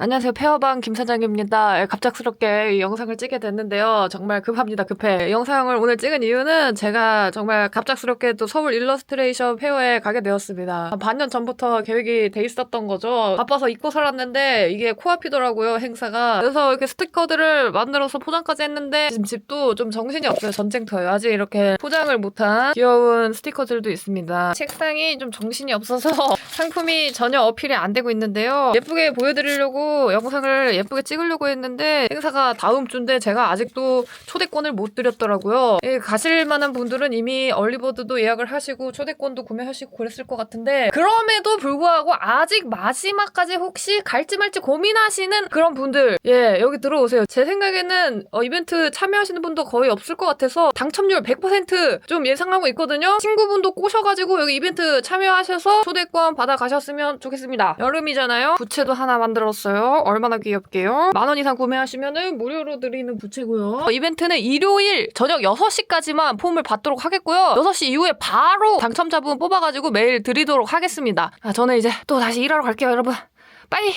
안녕하세요. 페어방 김 사장입니다. 예, 갑작스럽게 이 영상을 찍게 됐는데요. 정말 급합니다. 급해. 이 영상을 오늘 찍은 이유는 제가 정말 갑작스럽게 또 서울 일러스트레이션 페어에 가게 되었습니다. 한 반년 전부터 계획이 돼 있었던 거죠. 바빠서 잊고 살았는데 이게 코앞이더라고요. 행사가. 그래서 이렇게 스티커들을 만들어서 포장까지 했는데 지금 집도 좀 정신이 없어요. 전쟁터예요. 아직 이렇게 포장을 못한 귀여운 스티커들도 있습니다. 책상이 좀 정신이 없어서 상품이 전혀 어필이 안 되고 있는데요. 예쁘게 보여드리려고 영상을 예쁘게 찍으려고 했는데 행사가 다음 주인데 제가 아직도 초대권을 못 드렸더라고요. 예, 가실 만한 분들은 이미 얼리버드도 예약을 하시고 초대권도 구매하시고 그랬을 것 같은데 그럼에도 불구하고 아직 마지막까지 혹시 갈지 말지 고민하시는 그런 분들 예 여기 들어오세요. 제 생각에는 어, 이벤트 참여하시는 분도 거의 없을 것 같아서 당첨률 100%좀 예상하고 있거든요. 친구분도 꼬셔가지고 여기 이벤트 참여하셔서 초대권 받아 가셨으면 좋겠습니다. 여름이잖아요. 부채도 하나 만들었어요. 얼마나 귀엽게요. 만 원 이상 구매하시면은 무료로 드리는 부채고요. 어, 이벤트는 일요일 저녁 6시까지만 폼을 받도록 하겠고요. 6시 이후에 바로 당첨자분 뽑아가지고 메일 드리도록 하겠습니다. 아, 저는 이제 또 다시 일하러 갈게요, 여러분. 빠이!